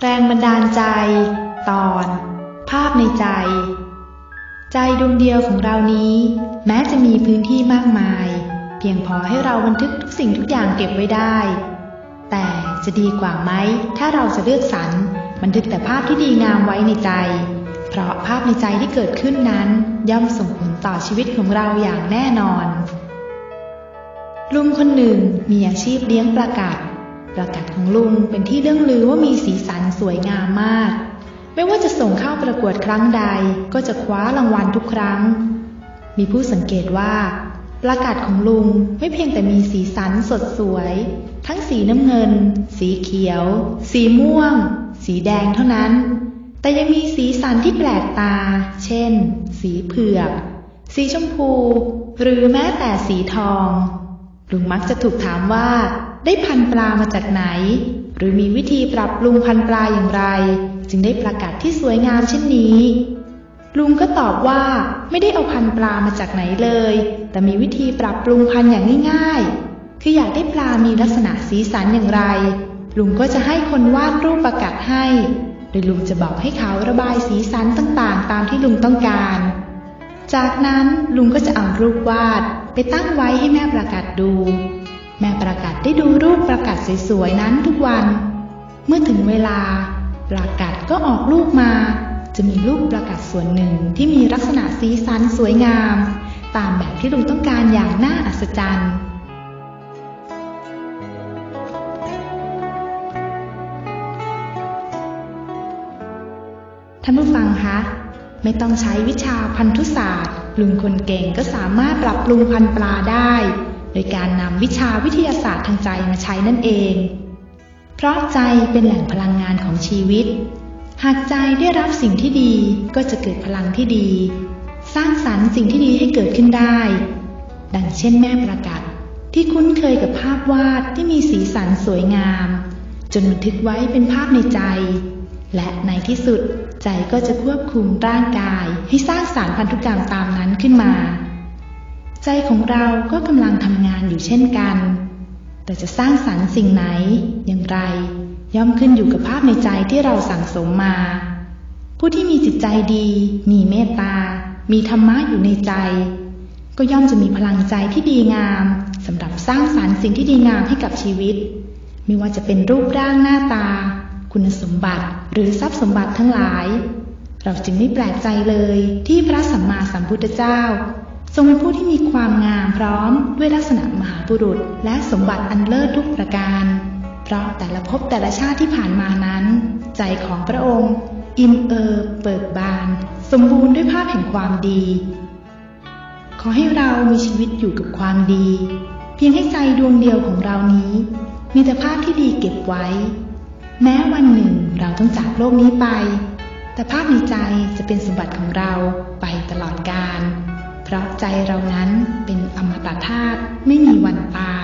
แรงบันดาลใจ ตอน ภาพในใจ ใจดวงเดียวของเรานี้ แม้จะมีพื้นที่มากมาย เพียงพอให้เราบันทึกทุกสิ่งทุกอย่างเก็บไว้ได้ แต่จะดีกว่าไหม ถ้าเราจะเลือกสรรบันทึกแต่ภาพที่ดีงามไว้ในใจ เพราะภาพในใจที่เกิดขึ้นนั้น ย่อมส่งผลต่อชีวิตของเราอย่างแน่นอน ลุงคนหนึ่งมีอาชีพเลี้ยงปลากัด ปลากัดของลุงเป็นที่เรื่องลือว่ามีสีสันสวยงามมาก ไม่ว่าจะส่งเข้าประกวดครั้งใดก็จะคว้ารางวัลทุกครั้ง มีผู้สังเกตว่าปลากัดของลุงไม่เพียงแต่มีสีสันสดสวย ทั้งสีน้ำเงิน สีเขียว สีม่วง สีแดงเท่านั้น แต่ยังมีสีสันที่แปลกตา เช่น สีเผือก สีชมพู หรือแม้แต่สีทองลุงมักจะถูกถามว่า ได้พันปลามาจากไหน หรือมีวิธีปรับปรุงพันปลาอย่างไร จึงได้ปลากัดที่สวยงามเช่นนี้ ลุงก็ตอบว่าไม่ได้เอาพันปลามาจากไหนเลย แต่มีวิธีปรับปรุงพันอย่างง่ายๆ คืออยากได้ปลามีลักษณะสีสันอย่างไร ลุงก็จะให้คนวาดรูปปลากัดให้ โดยลุงจะบอกให้เขาระบายสีสันต่างๆ ตามที่ลุงต้องการจากนั้นลุงก็จะเอารูปวาดไปตั้งไว้ให้แม่ประกาศดู ได้ดูรูปประกาศสวยๆนั้นทุกวัน เมื่อถึงเวลาประกาศก็ออกลูกมา จะมีลูกประกาศส่วนหนึ่งที่มีลักษณะสีสันสวยงาม ตามแบบที่ลุงต้องการอย่างน่าอัศจรรย์ท่านผู้ฟังคะ ไม่ต้องใช้วิชาพันธุศาสตร์ ลุงคนเก่งก็สามารถปรับปรุงพันธุ์ปลาได้ โดยการนำวิชาวิทยาศาสตร์ทางใจมาใช้นั่นเอง เพราะใจเป็นแหล่งพลังงานของชีวิต หากใจได้รับสิ่งที่ดีก็จะเกิดพลังที่ดี สร้างสรรค์สิ่งที่ดีให้เกิดขึ้นได้ ดังเช่นแม่ประกาศที่คุ้นเคยกับภาพวาดที่มีสีสันสวยงาม จนบันทึกไว้เป็นภาพในใจ และในที่สุดใจก็จะควบคุมร่างกายให้สร้างสารพันธุกรรมตามนั้นขึ้นมา ใจของเราก็กำลังทำงานอยู่เช่นกัน แต่จะสร้างสรรค์สิ่งไหน อย่างไร ย่อมขึ้นอยู่กับภาพในใจที่เราสั่งสมมา ผู้ที่มีจิตใจดี มีเมตตา มีธรรมะอยู่ในใจ ก็ย่อมจะมีพลังใจที่ดีงามสำหรับสร้างสรรค์สิ่งที่ดีงามให้กับชีวิต ไม่ว่าจะเป็นรูปร่างหน้าตา คุณสมบัติหรือทรัพย์สมบัติทั้งหลาย เราจึงไม่แปลกใจเลยที่พระสัมมาสัมพุทธเจ้า ทรงเป็นผู้ที่มีความงามพร้อมด้วยลักษณะมหาบุรุษ และสมบัติอันเลิศทุกประการ เพราะแต่ละภพแต่ละชาติที่ผ่านมานั้น ใจของพระองค์ อิ่มเอิบเบิกบาน สมบูรณ์ด้วยภาพแห่งความดี ขอให้เรามีชีวิตอยู่กับความดี เพียงให้ใจดวงเดียวของเรานี้ มีแต่ภาพที่ดีเก็บไว้ แม้วันหนึ่งเราต้องจากโลกนี้ไป แต่ภาพในใจจะเป็นสมบัติของเราไปตลอดกาล เพราะใจเรานั้นเป็นอมตะธาตุไม่มีวันตาย